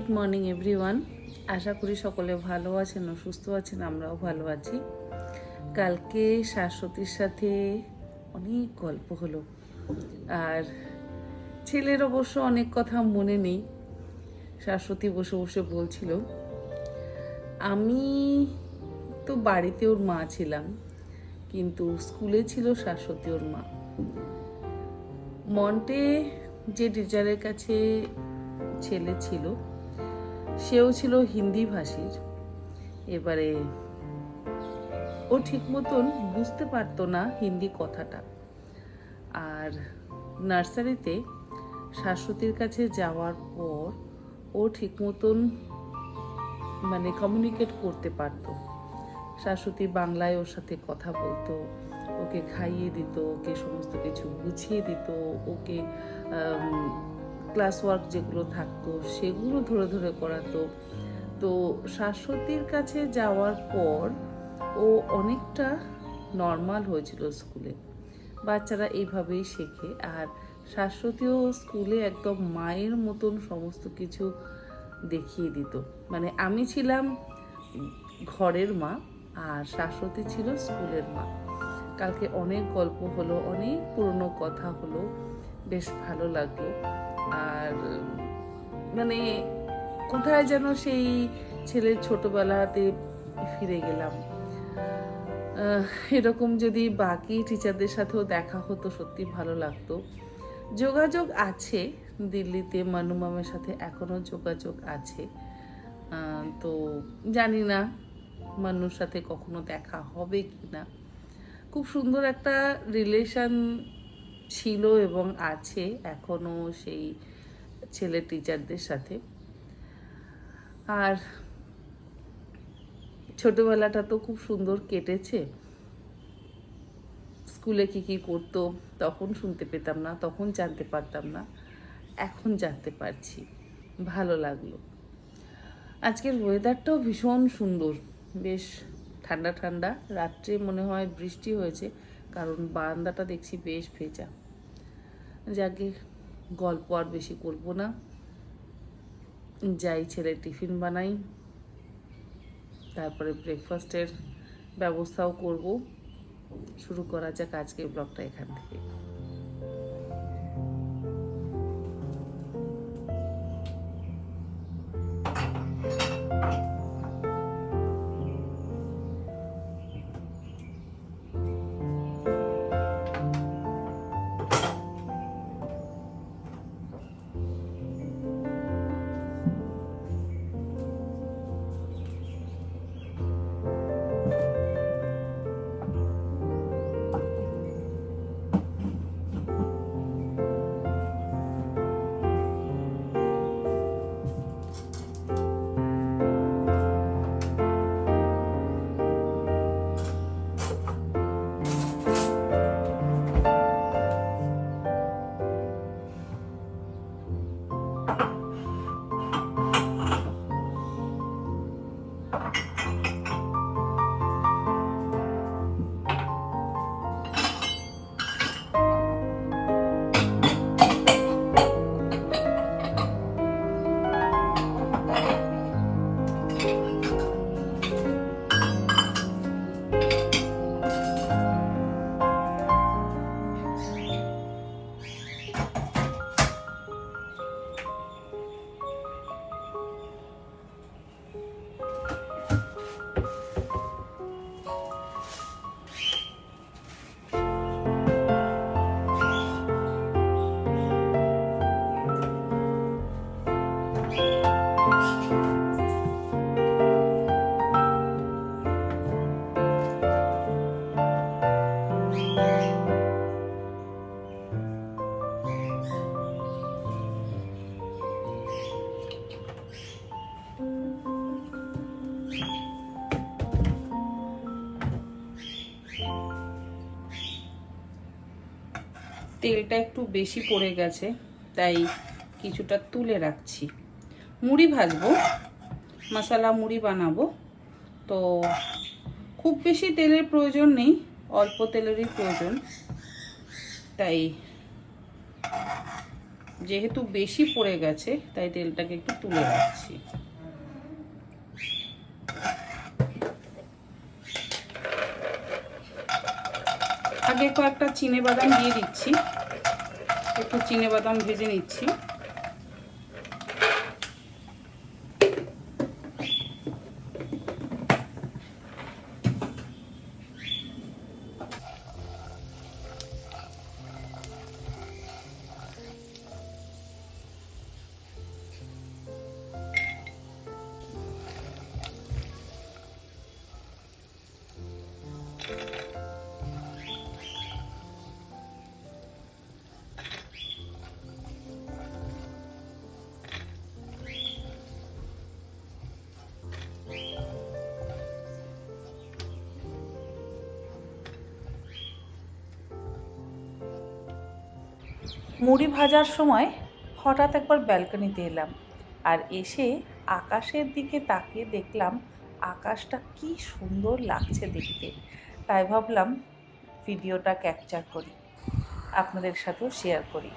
Good morning, everyone. আশা করি সকলে ভালো আছেন ও সুস্থ আছেন, আমরাও ভালো আছি। কালকে শাশ্বতীর সাথে অনেক গল্প হলো। আর ছেলের অবশ্য অনেক কথা মনে নেই। শাশ্বতী বসে বসে বলছিল, আমি তো বাড়িতে ওর মা ছিলাম, কিন্তু স্কুলে ছিল শাশ্বতী ওর মা। মন্টে যে টিচারের কাছে ছেলে ছিল সেও ছিল হিন্দি ভাষীর। এবারে ও ঠিক মতন বুঝতে পারতো না হিন্দি কথাটা। আর নার্সারিতে শাশ্বতীর কাছে যাওয়ার পর ও ঠিক মতন মানে কমিউনিকেট করতে পারতো। শাশ্বতী বাংলায় ওর সাথে কথা বলতো, ওকে খাইয়ে দিত, ওকে সমস্ত কিছু বুঝিয়ে দিত, ওকে ক্লাস ওয়ার্ক যেগুলো থাকতো, সেগুলো ধরে ধরে করাতো তো শাশ্বতীর কাছে যাওয়ার পর ও অনেকটা নর্মাল হয়েছিল স্কুলে বাচ্চারা এইভাবেই শেখে। আর শাশ্বতীও স্কুলে একদম মায়ের মতন সমস্ত কিছু দেখিয়ে দিত। মানে আমি ছিলাম ঘরের মা, আর শাশ্বতী ছিল স্কুলের মা। কালকে অনেক গল্প হলো, অনেক পুরনো কথা হলো, বেশ ভালো লাগল। আর মানে কোথায় যেন সেই ছেলের ছোটবেলাতে ফিরে গেলাম। এরকম যদি বাকি টিচারদের সাথেও দেখা হতো, সত্যি ভালো লাগতো। যোগাযোগ আছে দিল্লিতে, মানু মামের সাথে এখনও যোগাযোগ আছে। তো জানি না মানুর সাথে কখনো দেখা হবে কি না খুব সুন্দর একটা রিলেশন ছিল এবং আছে এখনও সেই ছেলে টিচারদের সাথে। আর ছোটবেলাটা তো খুব সুন্দর কেটেছে। স্কুলে কি কি করতো, তখন শুনতে পেতাম না, তখন জানতে পারতাম না, এখন জানতে পারছি। ভালো লাগল। আজকের ওয়েদারটাও ভীষণ সুন্দর। বেশ ঠান্ডা ঠান্ডা। রাত্রে মনে হয় বৃষ্টি হয়েছে, কারণ বারান্দাটা দেখছি বেশ ভেজা। যাকে গল্প আর বেশি করব না। যাই ছেলে টিফিন বানাই, তারপরে ব্রেকফাস্টের ব্যবস্থাও করব। শুরু করা যাক আজকে ব্লগটা এখান থেকে। তেলটা একটু বেশি পড়ে গেছে, তাই কিছুটা তুলে রাখছি। মুড়ি ভাজবো, মশলা মুড়ি বানাবো। তো খুব বেশি তেলের প্রয়োজন নেই, অল্প তেলেরই প্রয়োজন। তাই যেহেতু বেশি পড়ে গেছে, তাই তেলটাকে একটু তুলে রাখছি। আগে কয়েকটা চিনে বাদাম দিয়ে দিচ্ছি। একটু চিনে বাদাম ভেজে নিচ্ছি। মুড়ি ভাজার সময় হঠাৎ একবার ব্যালকনিতে এলাম আর এসে আকাশের দিকে তাকিয়ে দেখলাম আকাশটা কি সুন্দর লাগছে দেখতে। তাই ভাবলাম ভিডিওটা ক্যাপচার করি, আপনাদের সাথেও শেয়ার করি।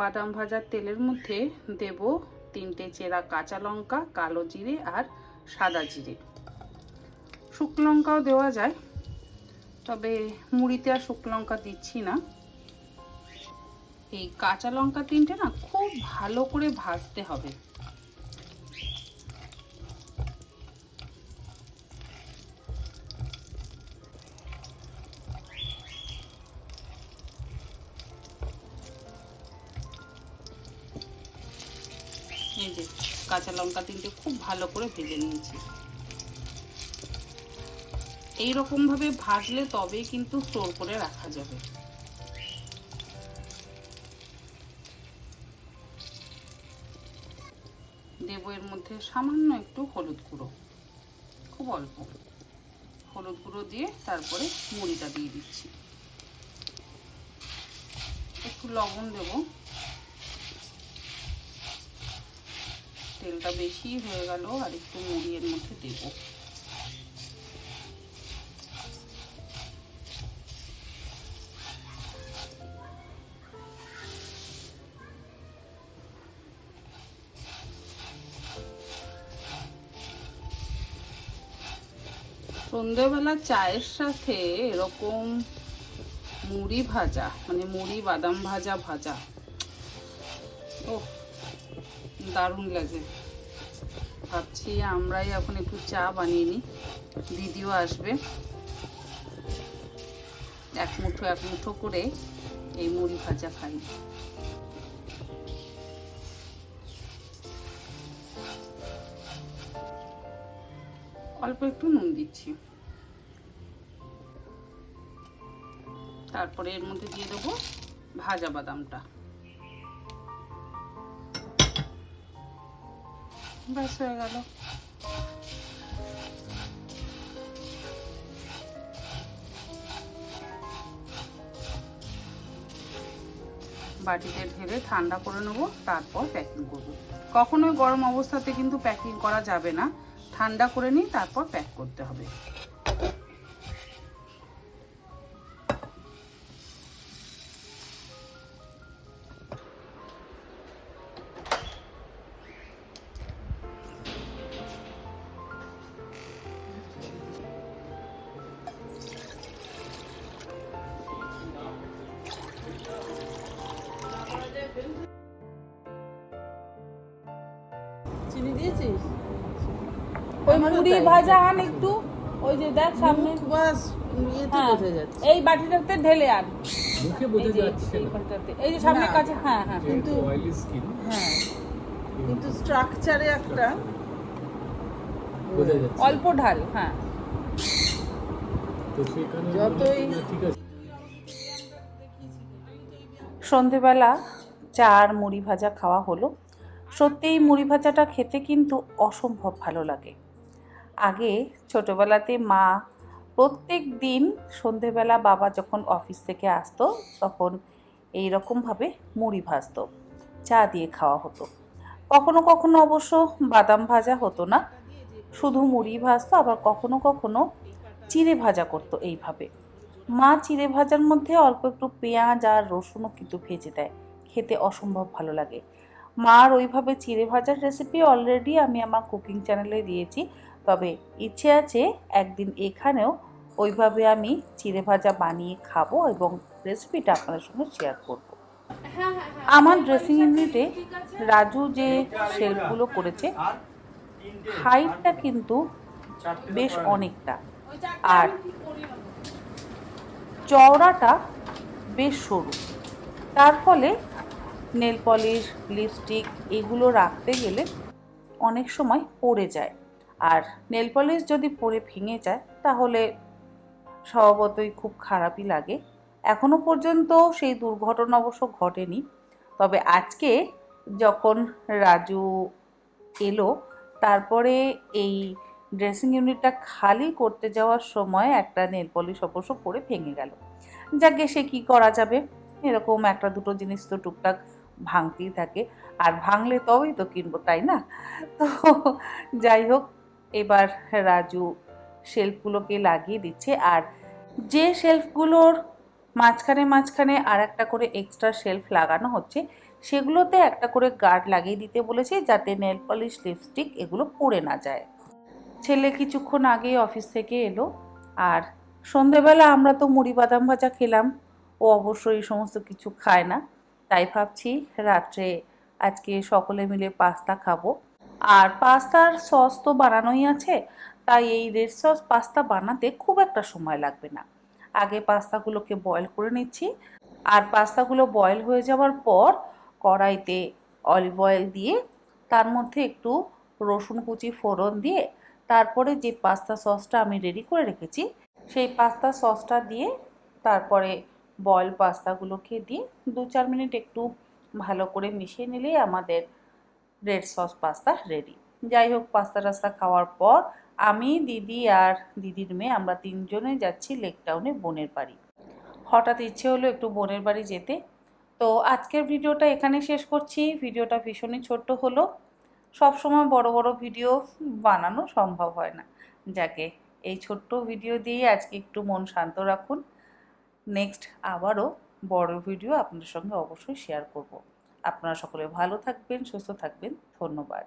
বাদাম ভাজার তেলের মধ্যে দেব তিনটে চেরা কাঁচা লঙ্কা, কালো জিরে আর সাদা জিরে। শুকনো লঙ্কাও দেওয়া যায়, তবে মুড়িতে আর শুকনো লঙ্কা দিচ্ছি না। এই কাঁচা লঙ্কা তিনটে না খুব ভালো করে ভাজতে হবে। কাঁচা লঙ্কা তিনটে খুব ভালো করে ভেজে নিয়েছি। এই ভাবে ভাজলে তবেই কিন্তু স্টোর করে রাখা যাবে। দেবো এর মধ্যে সামান্য একটু হলুদ গুঁড়ো, খুব অল্প। হলুদ গুঁড়ো দিয়ে তারপরে মুড়িটা দিয়ে দিচ্ছি। একটু লবণ দেবো। তেলটা বেশি হয়ে গেল, আর একটু মুড়ি এর মধ্যে দেব। সন্ধ্যেবেলা চায়ের সাথে এরকম মুড়ি ভাজা মানে মুড়ি বাদাম ভাজা ভাজা। ও দারুণ লাগে। ভাবছি আমরাই এখন একটু চা বানিয়ে নিই। দিদিও আসবে। এক মুঠো এক মুঠো করে এই মুড়ি ভাজা খাই। অল্প একটু নুন দিচ্ছি। তারপরে এর মধ্যে দিয়ে দেবো ভাজা বাদামটা। ব্যাস হয়ে গেল বাটিতে ঢেলে ঠান্ডা করে নেব, তারপর প্যাকিং করব। কখনোই গরম অবস্থাতে কিন্তু প্যাকিং করা যাবে না। ঠান্ডা করে নিই তারপর প্যাক করতে হবে। চিনি দিয়েছিস? ওই মুড়ি ভাজা আন একটু। ওই যে দেখ সামনে। বাস হ্যাঁ, এই বাটিটাতে ঢেলে আন। মুখে এই বোঝা যে যাচ্ছে এই না বাটিটাতে। এই যে সামনের কাছে হ্যাঁ হ্যাঁ। কিন্তু- অয়েলি স্কিন হ্যাঁ। কিন্তু স্ট্রাকচারে একটা অল্প ঢাল হ্যাঁ। যতই- হয় ঠিক আছে। সন্ধেবেলা চা আর মুড়ি ভাজা খাওয়া হলো। সত্যি এই মুড়ি ভাজাটা খেতে কিন্তু অসম্ভব ভালো লাগে। আগে ছোটোবেলাতে মা প্রত্যেক দিন সন্ধেবেলা বাবা যখন অফিস থেকে আসতো, তখন এই রকমভাবে মুড়ি ভাজতো, চা দিয়ে খাওয়া হতো। কখনো কখনো অবশ্য বাদাম ভাজা হতো না, শুধু মুড়ি ভাজতো, আবার কখনো কখনো চিড়ে ভাজা করতো এইভাবে। মা চিড়ে ভাজার মধ্যে অল্প একটু পেঁয়াজ আর রসুনও কিন্তু ভেজে দেয়, খেতে অসম্ভব ভালো লাগে। মার ওইভাবে চিড়ে ভাজার রেসিপি অলরেডি আমি আমার কুকিং চ্যানেলে দিয়েছি। তবে ইচ্ছে আছে একদিন এখানেও ওইভাবে আমি চিড়ে ভাজা বানিয়ে খাব এবং রেসিপিটা আপনাদের সঙ্গে শেয়ার করব। আমার ড্রেসিং ইউনিটে রাজু যে শেলফগুলো করেছে হাইটটা কিন্তু বেশ অনেকটা। আর চওড়াটা বেশ সরু। তার ফলে নেল পলিশ লিপস্টিক এগুলো রাখতে গেলে অনেক সময় পড়ে যায়। আর নেল পলিশ যদি পরে ভেঙে যায়, তাহলে স্বভাবতই খুব খারাপই লাগে। এখনও পর্যন্ত সেই দুর্ঘটনা অবশ্য ঘটেনি। তবে আজকে যখন রাজু এলো, তারপরে এই ড্রেসিং ইউনিটটা খালি করতে যাওয়ার সময় একটা নেল পলিশ অবশ্য পরে ভেঙে গেল। যাকে সে কি করা যাবে? এরকম একটা দুটো জিনিস তো টুকটাক ভাঙতেই থাকে। আর ভাঙলে তবেই তো কিনবো, তাই না? তো যাই হোক, এবার রাজু শেলফগুলোকে লাগিয়ে দিচ্ছে। আর যে শেলফগুলোর মাঝখানে মাঝখানে আর একটা করে এক্সট্রা শেলফ লাগানো হচ্ছে, সেগুলোতে একটা করে গার্ড লাগিয়ে দিতে বলেছে যাতে নেল পলিশ লিপস্টিক এগুলো পড়ে না যায়। ছেলে কিছুক্ষণ আগেই অফিস থেকে এলো। আর সন্ধেবেলা আমরা তো মুড়ি বাদাম ভাজা খেলাম, ও অবশ্য এই সমস্ত কিছু খায় না। তাই ভাবছি রাত্রে আজকে সকলে মিলে পাস্তা খাব। আর পাস্তার সস তো বানানোই আছে, তাই এই রেড সস পাস্তা বানাতে খুব একটা সময় লাগবে না। আগে পাস্তাগুলোকে বয়েল করে নিচ্ছি। আর পাস্তাগুলো বয়েল হয়ে যাওয়ার পর কড়াইতে অলিভ অয়েল দিয়ে, তার মধ্যে একটু রসুন কুচি ফোড়ন দিয়ে, তারপরে যে পাস্তা সসটা আমি রেডি করে রেখেছি, সেই পাস্তা সসটা দিয়ে তারপরে বয়েল পাস্তাগুলোকে দিয়ে দু চার মিনিট একটু ভালো করে মিশিয়ে নিলেই আমাদের রেড সস পাস্তা রেডি যাই হোক, পাস্তা টাস্তা খাওয়ার পর আমি, দিদি আর দিদির মেয়ে আমরা তিনজনে যাচ্ছি লেক টাউনে বোনের বাড়ি। হঠাৎ ইচ্ছে হলো একটু বোনের বাড়ি যেতে। তো আজকের ভিডিওটা এখানে শেষ করছি। ভিডিওটা ভীষণই ছোট্ট হলো। সব সময় বড় বড় ভিডিও বানানো সম্ভব হয় না। যাকে এই ছোট্ট ভিডিও দিয়ে আজকে একটু মন শান্ত রাখুন। নেক্সট আবারও বড় ভিডিও আপনাদের সঙ্গে অবশ্যই শেয়ার করব। আপনারা সকলে ভালো থাকবেন, সুস্থ থাকবেন। ধন্যবাদ।